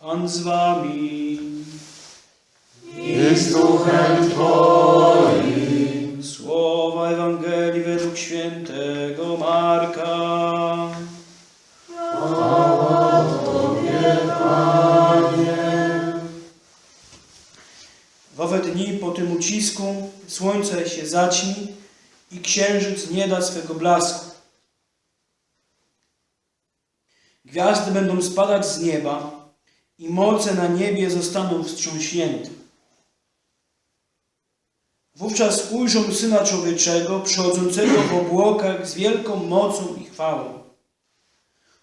Pan z wami. I z duchem Twoim. Słowa Ewangelii według świętego Marka. W owe dni po tym ucisku słońce się zaćmi i księżyc nie da swego blasku. Gwiazdy będą spadać z nieba i moce na niebie zostaną wstrząśnięte. Wówczas ujrzą Syna Człowieczego przychodzącego w obłokach z wielką mocą i chwałą.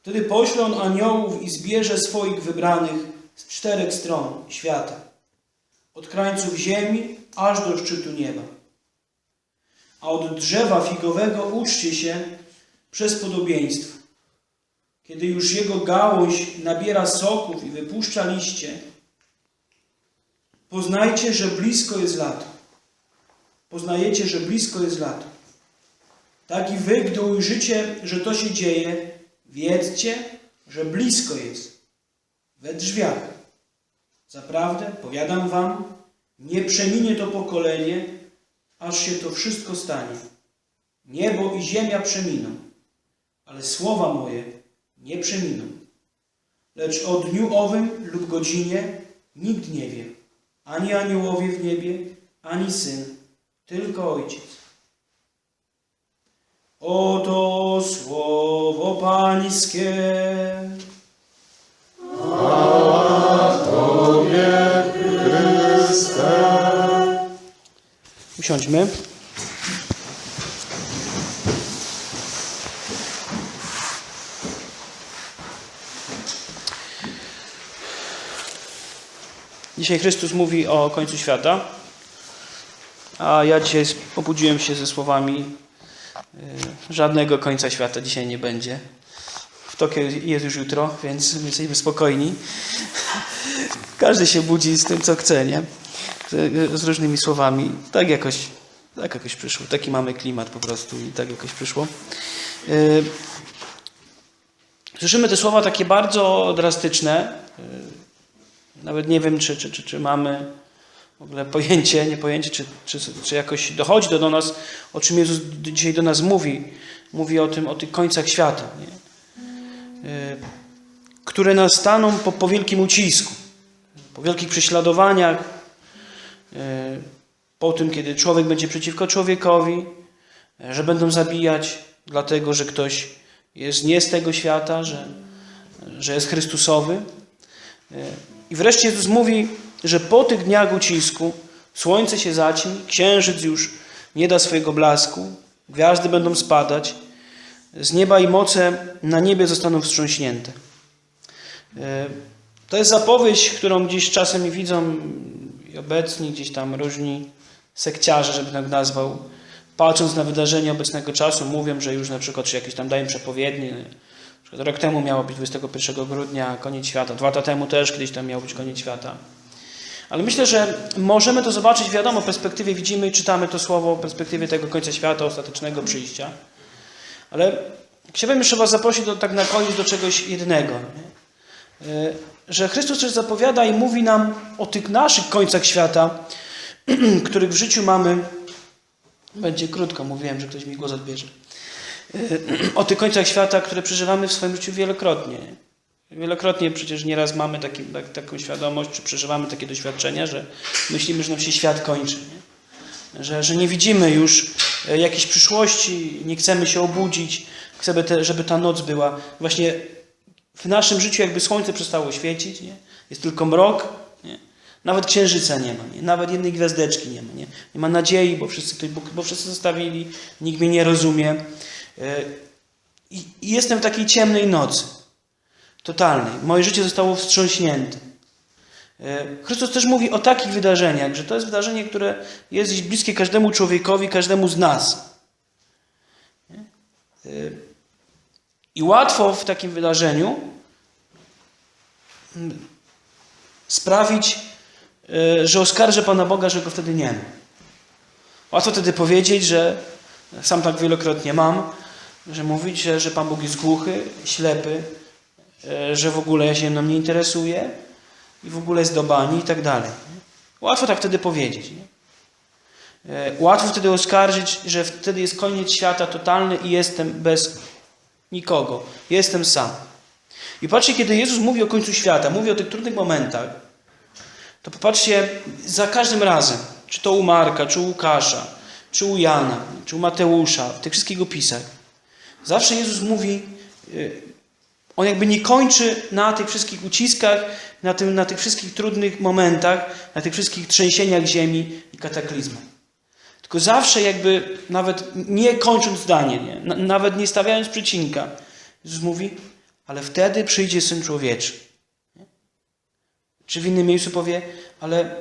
Wtedy pośle on aniołów i zbierze swoich wybranych z czterech stron świata, od krańców ziemi aż do szczytu nieba. A od drzewa figowego uczcie się przez podobieństwo. Kiedy już jego gałąź nabiera soków i wypuszcza liście, poznajcie, że blisko jest lato poznajecie, że blisko jest lato. Tak i wy, gdy ujrzycie, że to się dzieje, wiedzcie, że blisko jest, we drzwiach. Zaprawdę, powiadam wam, nie przeminie to pokolenie, aż się to wszystko stanie. Niebo i ziemia przeminą, ale słowa moje nie przeminą. Lecz o dniu owym lub godzinie nikt nie wie, ani aniołowie w niebie, ani Syn, tylko Ojciec. Oto słowo Pańskie. Tobie, Chryste. Usiądźmy. Dzisiaj Chrystus mówi o końcu świata, a ja dzisiaj obudziłem się ze słowami y, żadnego końca świata dzisiaj nie będzie. W Tokio jest już jutro, więc jesteśmy spokojni. Każdy się budzi z tym, co chce, nie? Z różnymi słowami. Tak jakoś, tak jakoś przyszło. Taki mamy klimat po prostu i tak jakoś przyszło. Yy, Słyszymy te słowa takie bardzo drastyczne. Nawet nie wiem, czy, czy, czy, czy mamy w ogóle pojęcie, nie pojęcie, czy, czy, czy jakoś dochodzi do, do nas, o czym Jezus dzisiaj do nas mówi. Mówi o tym, o tych końcach świata, nie? Yy, które nastaną po, po wielkim ucisku, po wielkich prześladowaniach, yy, po tym, kiedy człowiek będzie przeciwko człowiekowi, yy, że będą zabijać, dlatego że ktoś jest nie z tego świata, że, że jest Chrystusowy. I wreszcie Jezus mówi, że po tych dniach ucisku słońce się zaćmi, księżyc już nie da swojego blasku, gwiazdy będą spadać, z nieba i moce na niebie zostaną wstrząśnięte. E, To jest zapowiedź, którą gdzieś czasem widzą i obecni gdzieś tam różni sekciarze, żeby tak nazwał, patrząc na wydarzenia obecnego czasu, mówią, że już na przykład, czy jakieś tam dają przepowiednie. Przykład rok temu miało być 21 grudnia koniec świata, dwa lata temu też kiedyś tam miał być koniec świata. Ale myślę, że możemy to zobaczyć, wiadomo, w perspektywie widzimy i czytamy to słowo w perspektywie tego końca świata, ostatecznego przyjścia. Ale chciałbym jeszcze Was zaprosić do, tak na koniec do czegoś jednego. Nie? E, Że Chrystus też zapowiada i mówi nam o tych naszych końcach świata, których w życiu mamy. Będzie krótko, mówiłem, że ktoś mi głos odbierze. O tych końcach świata, które przeżywamy w swoim życiu wielokrotnie. Nie? Wielokrotnie przecież nieraz mamy taki, tak, taką świadomość, czy przeżywamy takie doświadczenia, że myślimy, że nam się świat kończy. Nie? Że, że nie widzimy już e, jakiejś przyszłości, nie chcemy się obudzić, chcemy, te, żeby ta noc była. Właśnie w naszym życiu jakby słońce przestało świecić, nie? jest tylko mrok, nie? nawet księżyca nie ma, nie? nawet jednej gwiazdeczki nie ma. Nie, nie ma nadziei, bo wszyscy, bo wszyscy zostawili, nikt mnie nie rozumie. E, I, jestem w takiej ciemnej nocy, totalnej. Moje życie zostało wstrząśnięte. E, Chrystus też mówi o takich wydarzeniach, że to jest wydarzenie, które jest bliskie każdemu człowiekowi, każdemu z nas. E, I łatwo w takim wydarzeniu mm, sprawić, że oskarżę Pana Boga, że go wtedy nie ma. Łatwo wtedy powiedzieć, że sam tak wielokrotnie mam, że mówić, że, że Pan Bóg jest głuchy, ślepy, e, że w ogóle się mną nie interesuje, i w ogóle zdobani i tak dalej. Łatwo tak wtedy powiedzieć. Nie? E, Łatwo wtedy oskarżyć, że wtedy jest koniec świata totalny i jestem bez nikogo. Jestem sam. I patrzcie, kiedy Jezus mówi o końcu świata, mówi o tych trudnych momentach, to popatrzcie, za każdym razem, czy to u Marka, czy u Łukasza, czy u Jana, czy u Mateusza, w tych wszystkich opisach, zawsze Jezus mówi, y, on jakby nie kończy na tych wszystkich uciskach, na, tym, na tych wszystkich trudnych momentach, na tych wszystkich trzęsieniach ziemi i kataklizmach. Tylko zawsze jakby, nawet nie kończąc zdanie, nie? Na- nawet nie stawiając przecinka, Jezus mówi, ale wtedy przyjdzie Syn Człowieczy. Nie? Czy w innym miejscu powie, ale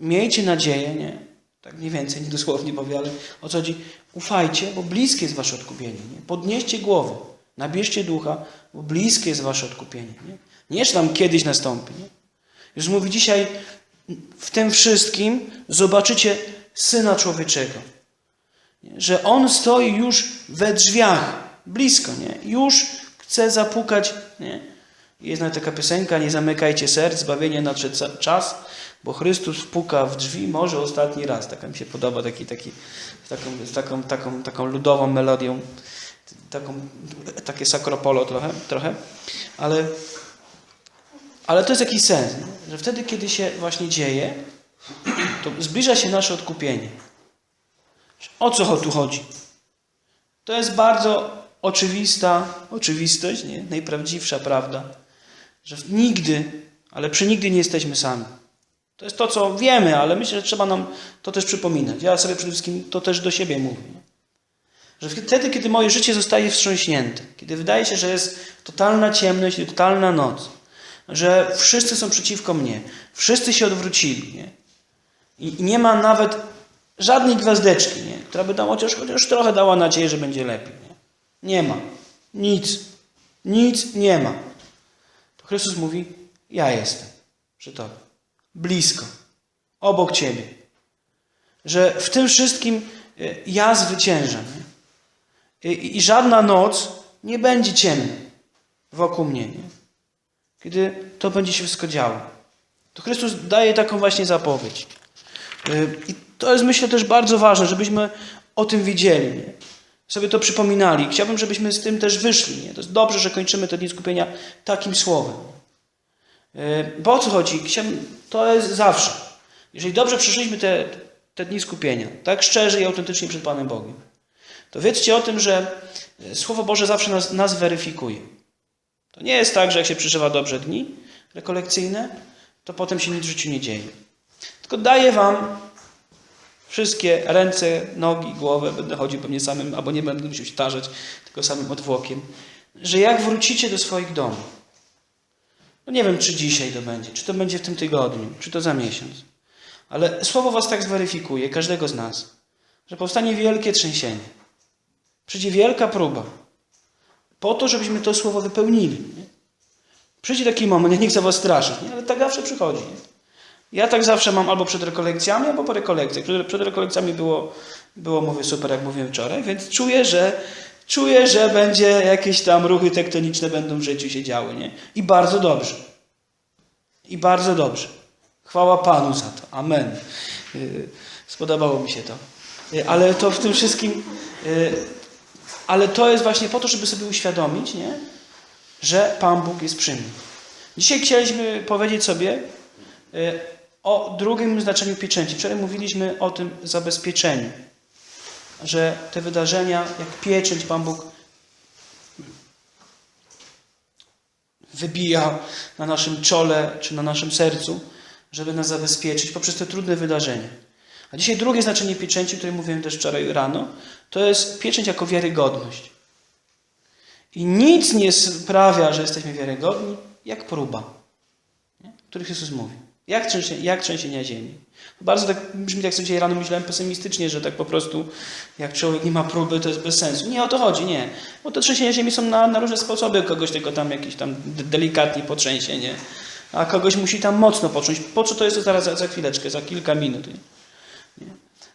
miejcie nadzieję, nie? Tak mniej więcej, nie dosłownie powie, ale o co chodzi? Ufajcie, bo bliskie jest wasze odkupienie. Nie? Podnieście głowę, nabierzcie ducha, bo bliskie jest wasze odkupienie. Nie, nie że tam kiedyś nastąpi. Nie? Już mówi dzisiaj, w tym wszystkim zobaczycie Syna Człowieczego. Nie? Że On stoi już we drzwiach, blisko, nie? Już chce zapukać. Nie? Jest nawet taka piosenka, nie zamykajcie serc, zbawienie nadszedł czas, bo Chrystus puka w drzwi może ostatni raz. Taka mi się podoba, taki, taki, taką, taką, taką, taką ludową melodią, taką, takie sakropolo trochę, trochę. ale, ale to jest jakiś sens, nie? że wtedy, kiedy się właśnie dzieje, to zbliża się nasze odkupienie. O co tu chodzi? To jest bardzo oczywista oczywistość, nie? najprawdziwsza prawda, że nigdy, ale przenigdy nie jesteśmy sami. To jest to, co wiemy, ale myślę, że trzeba nam to też przypominać. Ja sobie przede wszystkim to też do siebie mówię. Że wtedy, kiedy moje życie zostaje wstrząśnięte, kiedy wydaje się, że jest totalna ciemność totalna noc, że wszyscy są przeciwko mnie, wszyscy się odwrócili, nie? I nie ma nawet żadnej gwiazdeczki, nie? która by nam chociaż, chociaż trochę dała nadzieję, że będzie lepiej. Nie? nie ma. Nic. Nic nie ma. To Chrystus mówi, ja jestem przy Tobie. Blisko. Obok Ciebie. Że w tym wszystkim y, ja zwyciężam. Nie? I, I żadna noc nie będzie ciemna wokół mnie. Nie? Kiedy to będzie się wszystko działo. To Chrystus daje taką właśnie zapowiedź. Y, I to jest myślę też bardzo ważne, żebyśmy o tym wiedzieli, nie? sobie to przypominali. Chciałbym, żebyśmy z tym też wyszli. Nie? To jest dobrze, że kończymy te dni skupienia takim słowem. Y, Bo o co chodzi? To jest zawsze. Jeżeli dobrze przeszliśmy te, te dni skupienia, tak szczerze i autentycznie przed Panem Bogiem, to wiedzcie o tym, że y, Słowo Boże zawsze nas, nas weryfikuje. To nie jest tak, że jak się przeżywa dobrze dni rekolekcyjne, to potem się nic w życiu nie dzieje. Tylko daję wam wszystkie ręce, nogi, głowę, będę chodził pewnie samym, albo nie będę musiał się tarzać, tylko samym odwłokiem, że jak wrócicie do swoich domów, no nie wiem, czy dzisiaj to będzie, czy to będzie w tym tygodniu, czy to za miesiąc, ale Słowo was tak zweryfikuje, każdego z nas, że powstanie wielkie trzęsienie. Przyjdzie wielka próba, po to, żebyśmy to Słowo wypełnili. Nie? Przyjdzie taki moment, ja nie chcę was straszyć, nie? ale tak zawsze przychodzi. Nie? Ja tak zawsze mam albo przed rekolekcjami, albo po rekolekcjach. Przed, przed rekolekcjami było, było, mówię, super, jak mówiłem wczoraj, więc czuję, że czuję, że będzie jakieś tam ruchy tektoniczne będą w życiu się działy, nie? I bardzo dobrze. I bardzo dobrze. Chwała Panu za to. Amen. Yy, Spodobało mi się to. Yy, Ale to w tym wszystkim, yy, ale to jest właśnie po to, żeby sobie uświadomić, nie? że Pan Bóg jest przy mnie. Dzisiaj chcieliśmy powiedzieć sobie y, o drugim znaczeniu pieczęci. Wczoraj mówiliśmy o tym zabezpieczeniu, że te wydarzenia, jak pieczęć Pan Bóg wybija na naszym czole czy na naszym sercu, żeby nas zabezpieczyć poprzez te trudne wydarzenia. A dzisiaj drugie znaczenie pieczęci, o którym mówiłem też wczoraj rano, to jest pieczęć jako wiarygodność. I nic nie sprawia, że jesteśmy wiarygodni, jak próba, o których Jezus mówi. Jak, trzęsie, jak trzęsienia ziemi. Bardzo tak brzmi, jak sobie dzisiaj rano myślałem pesymistycznie, że tak po prostu jak człowiek nie ma próby, to jest bez sensu. Nie o to chodzi, nie. Bo te trzęsienia ziemi są na, na różne sposoby. Kogoś tylko tam jakiś tam de- delikatnie potrzęsie, nie? A kogoś musi tam mocno potrząść. Po co to jest to zaraz za, za chwileczkę, za kilka minut. Nie?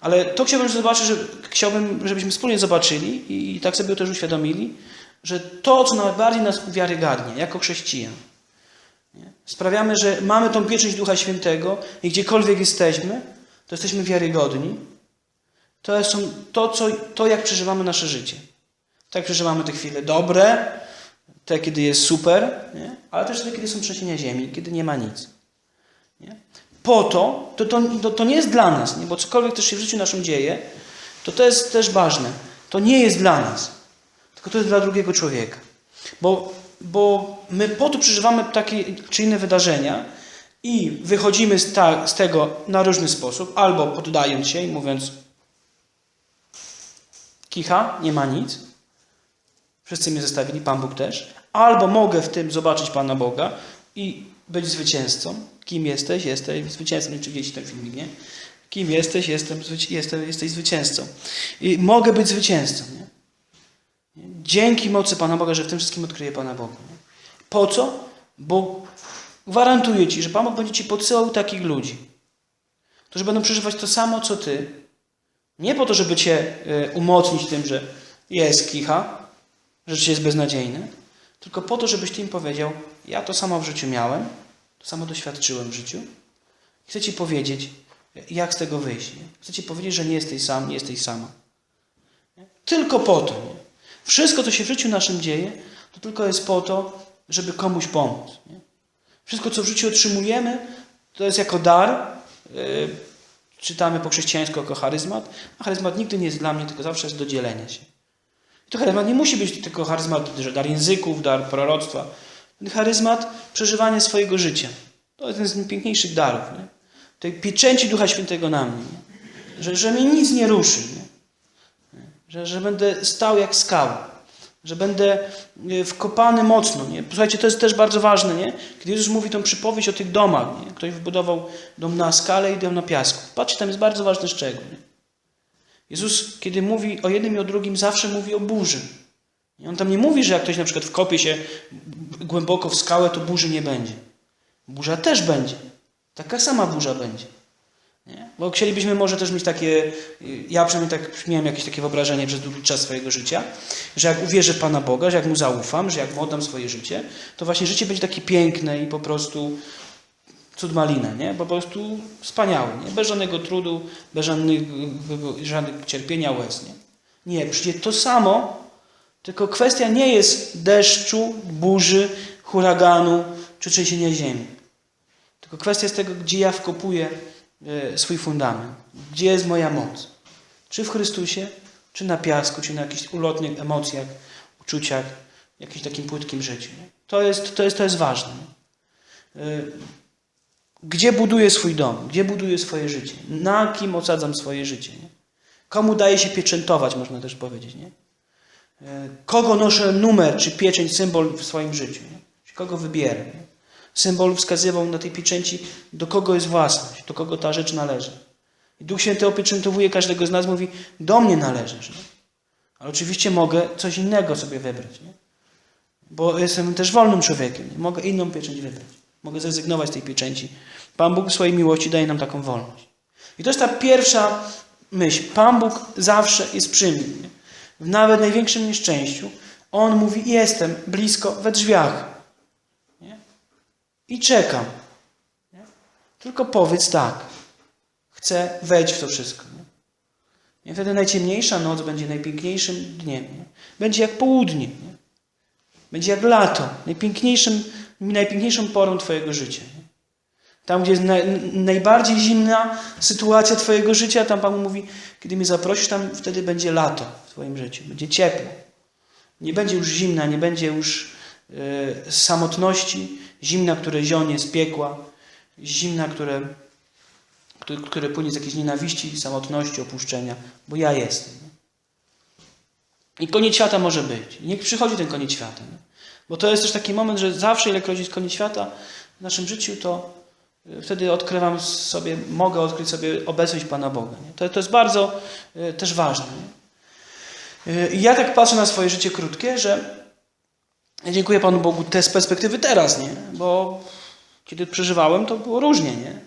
Ale to chciałbym zobaczyć, że, chciałbym, żebyśmy wspólnie zobaczyli i, i tak sobie też uświadomili, że to, co najbardziej nas uwiarygadnia jako chrześcijan? Sprawiamy, że mamy tą pieczęć Ducha Świętego i gdziekolwiek jesteśmy, to jesteśmy wiarygodni. To jest to, co, to, jak przeżywamy nasze życie. Tak przeżywamy te chwile dobre, te, kiedy jest super, nie? ale też te, kiedy są trzęsienia ziemi, kiedy nie ma nic. Nie? Po to, to, to, to nie jest dla nas, nie? bo cokolwiek też się w życiu naszym dzieje, to to jest też ważne. To nie jest dla nas, tylko to jest dla drugiego człowieka. Bo, bo my po to przeżywamy takie czy inne wydarzenia i wychodzimy z, ta, z tego na różny sposób, albo poddając się i mówiąc kicha, nie ma nic, wszyscy mnie zostawili, Pan Bóg też, albo mogę w tym zobaczyć Pana Boga i być zwycięzcą. Kim jesteś? Jesteś zwycięzcą. Nie wiem, czy ten filmik, nie? Kim jesteś? Jestem, jestem, jesteś zwycięzcą. I mogę być zwycięzcą. Nie? Dzięki mocy Pana Boga, że w tym wszystkim odkryję Pana Boga. Po co? Bo gwarantuję Ci, że Pan Bóg będzie Ci podsyłał takich ludzi, którzy będą przeżywać to samo, co Ty. Nie po to, żeby Cię e, umocnić tym, że jest kicha, że życie jest beznadziejne, tylko po to, żebyś Ty im powiedział, ja to samo w życiu miałem, to samo doświadczyłem w życiu. Chcę Ci powiedzieć, jak z tego wyjść. Chcę Ci powiedzieć, że nie jesteś sam, nie jesteś sama. Tylko po to. Nie? Wszystko, co się w życiu naszym dzieje, to tylko jest po to, żeby komuś pomóc. Nie? Wszystko, co w życiu otrzymujemy, to jest jako dar. Yy, czytamy po chrześcijańsku jako charyzmat, a charyzmat nigdy nie jest dla mnie, tylko zawsze jest do dzielenia się. I to charyzmat nie musi być tylko charyzmat, że dar języków, dar proroctwa. Charyzmat przeżywanie swojego życia. To jest jeden z najpiękniejszych darów. Nie? Tej pieczęci Ducha Świętego na mnie. Nie? Że, że mnie nic nie ruszy. Nie? Że, że będę stał jak skała. Że będę e, wkopany mocno. Nie? Słuchajcie, to jest też bardzo ważne. Nie? Kiedy Jezus mówi tą przypowieść o tych domach. Nie? Ktoś wybudował dom na skale i dom na piasku. Patrzcie, tam jest bardzo ważny szczegół. Nie? Jezus, kiedy mówi o jednym i o drugim, zawsze mówi o burzy. I on tam nie mówi, że jak ktoś na przykład wkopie się głęboko w skałę, to burzy nie będzie. Burza też będzie. Taka sama burza będzie. Nie? Bo chcielibyśmy może też mieć takie, ja przynajmniej tak miałem jakieś takie wyobrażenie przez długi czas swojego życia, że jak uwierzę w Pana Boga, że jak Mu zaufam, że jak Mu oddam swoje życie, to właśnie życie będzie takie piękne i po prostu cud malina, nie? Po prostu wspaniałe, nie? Bez żadnego trudu, bez żadnych, żadnych cierpienia, łez, nie? Nie, przyjdzie to samo, tylko kwestia nie jest deszczu, burzy, huraganu czy trzęsienia ziemi. Tylko kwestia jest tego, gdzie ja wkopuję swój fundament. Gdzie jest moja moc? Czy w Chrystusie, czy na piasku, czy na jakichś ulotnych emocjach, uczuciach, jakimś takim płytkim życiu. To, jest, to, jest, to jest ważne. E, Gdzie buduję swój dom? Gdzie buduję swoje życie? Na kim osadzam swoje życie? Nie? Komu daje się pieczętować, można też powiedzieć. Nie? E, Kogo noszę numer czy pieczęć, symbol w swoim życiu? Nie? Kogo wybieram? Nie? Symbol wskazywał na tej pieczęci, do kogo jest własność, do kogo ta rzecz należy. I Duch Święty opieczętowuje każdego z nas, mówi, do mnie należysz. Nie? Ale oczywiście mogę coś innego sobie wybrać. Nie? Bo jestem też wolnym człowiekiem. Nie? Mogę inną pieczęć wybrać. Mogę zrezygnować z tej pieczęci. Pan Bóg w swojej miłości daje nam taką wolność. I to jest ta pierwsza myśl. Pan Bóg zawsze jest przy mnie. Nie? W nawet największym nieszczęściu On mówi, jestem blisko we drzwiach. I czekam. Nie? Tylko powiedz tak. Chcę wejść w to wszystko. Nie? Wtedy najciemniejsza noc będzie najpiękniejszym dniem. Nie? Będzie jak południe. Nie? Będzie jak lato. Najpiękniejszym, najpiękniejszą porą Twojego życia. Nie? Tam, gdzie jest naj, najbardziej zimna sytuacja Twojego życia, tam Pan mówi, kiedy mnie zaprosisz, tam wtedy będzie lato w Twoim życiu. Będzie ciepło. Nie będzie już zimna, nie będzie już e, samotności, zimna, które zionie z piekła, zimna, które, które, które płynie z jakiejś nienawiści, samotności, opuszczenia, bo ja jestem. I koniec świata może być. Niech przychodzi ten koniec świata. Nie? Bo to jest też taki moment, że zawsze, ilekroć jest koniec świata w naszym życiu, to y, wtedy odkrywam sobie, mogę odkryć sobie obecność Pana Boga. Nie? To, to jest bardzo y, też ważne. Nie? Y, I ja tak patrzę na swoje życie krótkie, że ja dziękuję Panu Bogu te z perspektywy teraz, nie? Bo kiedy przeżywałem, to było różnie, nie?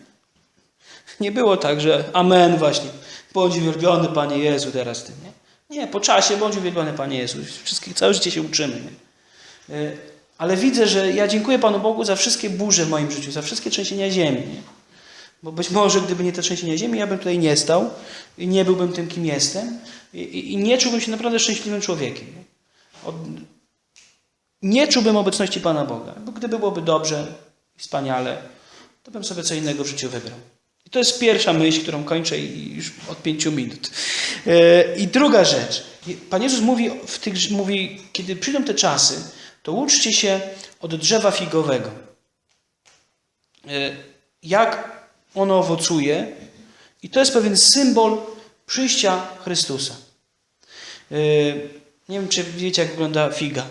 Nie było tak, że amen właśnie, bądź uwielbiony Panie Jezu teraz Ty, nie? Nie, po czasie bądź uwielbiony Panie Jezu. Wszystkich, całe życie się uczymy. Nie? Y, Ale widzę, że ja dziękuję Panu Bogu za wszystkie burze w moim życiu, za wszystkie trzęsienia ziemi. Nie? Bo być może gdyby nie te trzęsienia ziemi, ja bym tutaj nie stał i nie byłbym tym, kim jestem i, i, i nie czułbym się naprawdę szczęśliwym człowiekiem. Od, nie czułbym obecności Pana Boga. Bo gdyby byłoby dobrze i wspaniale, to bym sobie co innego w życiu wybrał. I to jest pierwsza myśl, którą kończę już od pięciu minut. E, I druga rzecz. Pan Jezus mówi, w tych, mówi, kiedy przyjdą te czasy, to uczcie się od drzewa figowego. E, Jak ono owocuje. I to jest pewien symbol przyjścia Chrystusa. E, Nie wiem, czy wiecie, jak wygląda figa.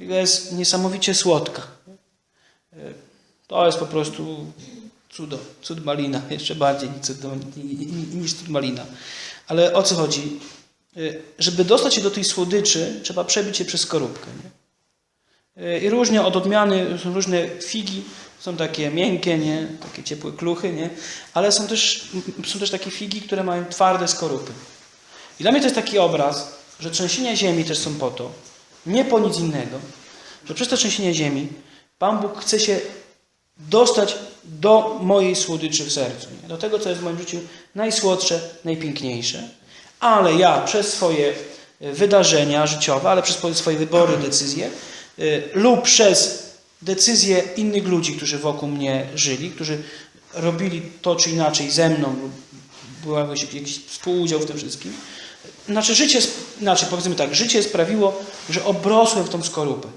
Jest niesamowicie słodka. To jest po prostu cudo, cud malina, jeszcze bardziej niż cud, malina. Ale o co chodzi? Żeby dostać się do tej słodyczy, trzeba przebić się przez skorupkę. Nie? I różnie od odmiany, są różne figi, są takie miękkie, nie? takie ciepłe kluchy, nie? ale są też, są też takie figi, które mają twarde skorupy. I dla mnie to jest taki obraz, że trzęsienia ziemi też są po to, nie po nic innego, że przez te trzęsienia ziemi Pan Bóg chce się dostać do mojej słodyczy w sercu, nie? do tego, co jest w moim życiu najsłodsze, najpiękniejsze. Ale ja przez swoje y, wydarzenia życiowe, ale przez swoje wybory, decyzje y, lub przez decyzje innych ludzi, którzy wokół mnie żyli, którzy robili to czy inaczej ze mną, lub był jakiś, jakiś współudział w tym wszystkim. Znaczy, życie, znaczy powiedzmy tak, życie sprawiło, że obrosłem w tą skorupę.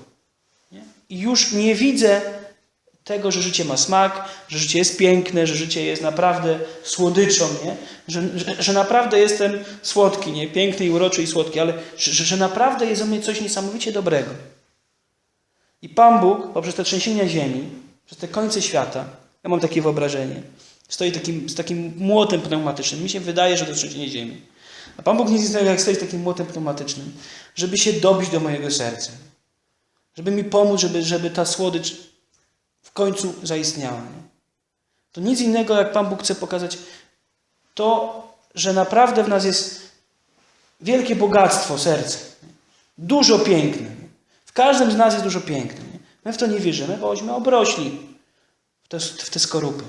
Nie? I już nie widzę tego, że życie ma smak, że życie jest piękne, że życie jest naprawdę słodyczą, nie? Że, że, że naprawdę jestem słodki, nie? piękny i uroczy i słodki, ale że, że, naprawdę jest o mnie coś niesamowicie dobrego. I Pan Bóg poprzez te trzęsienia ziemi, przez te końce świata, ja mam takie wyobrażenie, stoi takim, z takim młotem pneumatycznym. Mi się wydaje, że to trzęsienie ziemi. A Pan Bóg nic innego jak stoi z takim młotem pneumatycznym, żeby się dobić do mojego serca. Żeby mi pomóc, żeby, żeby ta słodycz w końcu zaistniała. Nie? To nic innego, jak Pan Bóg chce pokazać, to, że naprawdę w nas jest wielkie bogactwo serca. Dużo piękne. Nie? W każdym z nas jest dużo piękne. Nie? My w to nie wierzymy, bośmy obrośli w te, w te skorupy.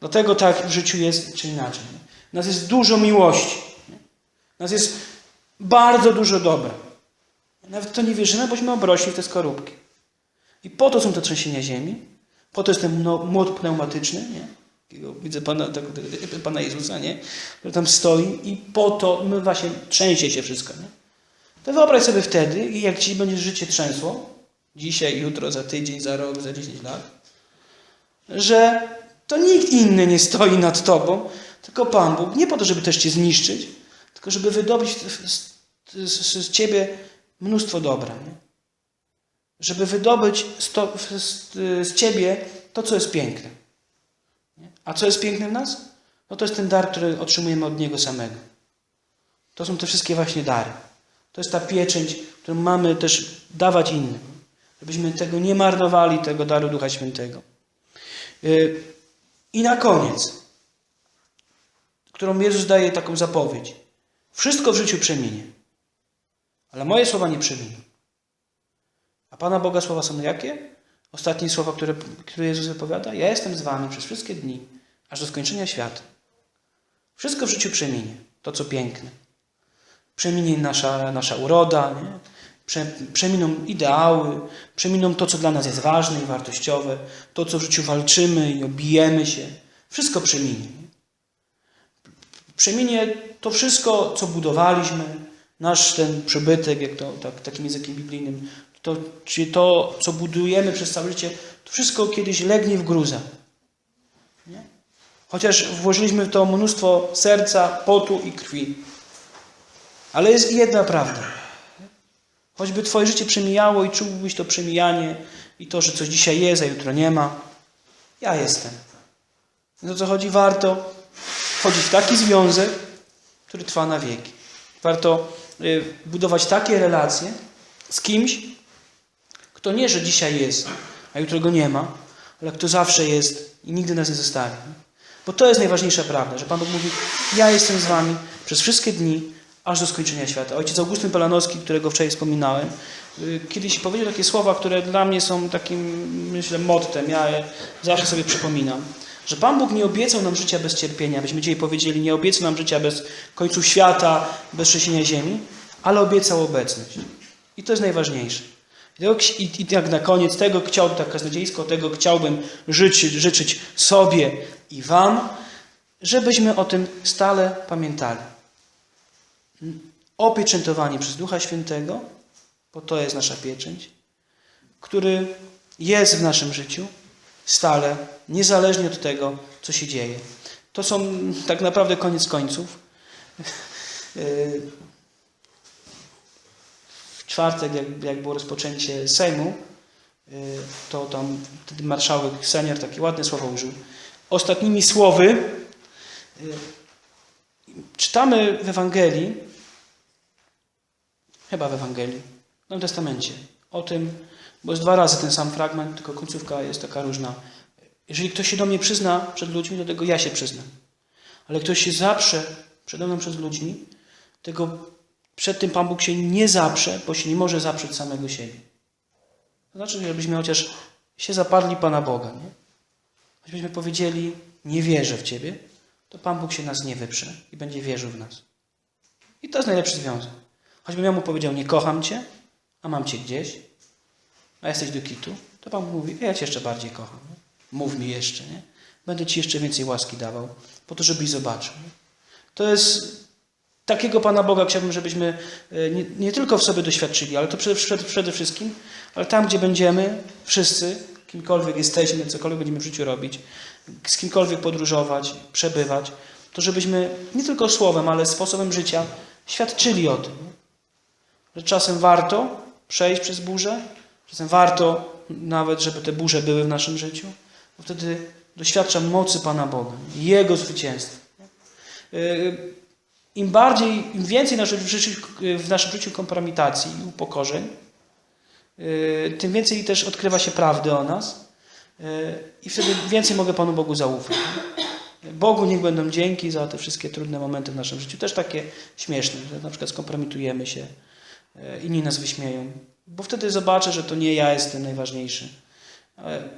Dlatego tak w życiu jest, czy inaczej. W nas jest dużo miłości. Nas jest bardzo dużo dobra. Nawet to nie wierzymy, bośmy obrośli w te skorupki. I po to są te trzęsienia ziemi, po to jest ten młot pneumatyczny, nie? Widzę Pana, tak, Pana Jezusa, nie? który tam stoi i po to my właśnie trzęsie się wszystko. Nie? To wyobraź sobie wtedy, jak Ci będzie życie trzęsło, dzisiaj, jutro, za tydzień, za rok, za 10 lat, że to nikt inny nie stoi nad Tobą, tylko Pan Bóg, nie po to, żeby też Cię zniszczyć, tylko żeby wydobyć z, z, z Ciebie mnóstwo dobra. Nie? żeby wydobyć z, to, z, z ciebie to, co jest piękne. Nie? A co jest piękne w nas? No to jest ten dar, który otrzymujemy od Niego samego. To są te wszystkie właśnie dary. To jest ta pieczęć, którą mamy też dawać innym. Żebyśmy tego nie marnowali, tego daru Ducha Świętego. Yy, I na koniec, którą Jezus daje taką zapowiedź. Wszystko w życiu przeminie, ale moje słowa nie przeminą. A Pana Boga słowa są jakie? Ostatnie słowa, które, które Jezus wypowiada? Ja jestem z wami przez wszystkie dni, aż do skończenia świata. Wszystko w życiu przeminie. To, co piękne. Przeminie nasza, nasza uroda, nie? Prze, przeminą ideały, przeminą to, co dla nas jest ważne i wartościowe, to, co w życiu walczymy i obijemy się. Wszystko przeminie. Nie? Przeminie to wszystko, co budowaliśmy, nasz ten przybytek, jak to tak, takim językiem biblijnym, to, czyli to, co budujemy przez całe życie, to wszystko kiedyś legnie w gruzę. Nie? Chociaż włożyliśmy w to mnóstwo serca, potu i krwi. Ale jest jedna prawda. Choćby Twoje życie przemijało i czułbyś to przemijanie i to, że coś dzisiaj jest, a jutro nie ma. Ja jestem. I o co chodzi? Warto wchodzić w taki związek, który trwa na wieki. Warto y, budować takie relacje z kimś, kto nie, że dzisiaj jest, a jutro go nie ma, ale kto zawsze jest i nigdy nas nie zostawi. Bo to jest najważniejsza prawda, że Pan Bóg mówi, ja jestem z wami przez wszystkie dni, aż do skończenia świata. Ojciec Augustyn Pelanowski, którego wczoraj wspominałem, y, kiedyś powiedział takie słowa, które dla mnie są takim, myślę, mottem. Ja je zawsze sobie przypominam. Że Pan Bóg nie obiecał nam życia bez cierpienia. Byśmy dzisiaj powiedzieli, nie obiecał nam życia bez końcu świata, bez trzęsienia ziemi, ale obiecał obecność. I to jest najważniejsze. I, jak na koniec tego chciałbym, tak kaznodziejsko, tego chciałbym życzyć, życzyć sobie i Wam, żebyśmy o tym stale pamiętali. Opieczętowani przez Ducha Świętego, bo to jest nasza pieczęć, który jest w naszym życiu stale, niezależnie od tego, co się dzieje. To są tak naprawdę koniec końców. W czwartek, jak, jak było rozpoczęcie Sejmu, to tam wtedy marszałek senior takie ładne słowa użył. Ostatnimi słowy czytamy w Ewangelii, chyba w Ewangelii, w Nowym Testamencie, o tym, bo jest dwa razy ten sam fragment, tylko końcówka jest taka różna. Jeżeli ktoś się do mnie przyzna przed ludźmi, do tego ja się przyznam. Ale ktoś się zaprze przede mną przed ludźmi, tego przed tym Pan Bóg się nie zaprze, bo się nie może zaprzeć samego siebie. To znaczy, żebyśmy chociaż się zapadli Pana Boga. Nie? Choćbyśmy powiedzieli, nie wierzę w Ciebie, to Pan Bóg się nas nie wyprze i będzie wierzył w nas. I to jest najlepszy związek. Choćbym ja mu powiedział, nie kocham Cię, a mam Cię gdzieś, a jesteś do kitu, to Pan mówi, ja Cię jeszcze bardziej kocham. Mów mi jeszcze, nie? Będę Ci jeszcze więcej łaski dawał, po to, żebyś zobaczył. To jest takiego Pana Boga chciałbym, żebyśmy e, nie, nie tylko w sobie doświadczyli, ale to przede, przede, wszystkim, ale tam, gdzie będziemy, wszyscy, kimkolwiek jesteśmy, cokolwiek będziemy w życiu robić, z kimkolwiek podróżować, przebywać, to żebyśmy nie tylko słowem, ale sposobem życia świadczyli o tym, że czasem warto przejść przez burzę, czasem warto nawet, żeby te burze były w naszym życiu, bo wtedy doświadczam mocy Pana Boga, Jego zwycięstwa. Yy, Im bardziej, im więcej w, w naszym życiu kompromitacji i upokorzeń, yy, tym więcej też odkrywa się prawdy o nas yy, i wtedy więcej mogę Panu Bogu zaufać. Bogu niech będą dzięki za te wszystkie trudne momenty w naszym życiu, też takie śmieszne, że na przykład skompromitujemy się, inni nas wyśmieją, bo wtedy zobaczę, że to nie ja jestem najważniejszy. Ale-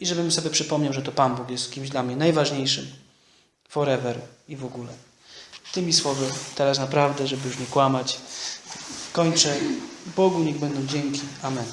I żebym sobie przypomniał, że to Pan Bóg jest kimś dla mnie najważniejszym forever i w ogóle. Tymi słowy teraz naprawdę, żeby już nie kłamać, kończę. Bogu niech będą dzięki. Amen.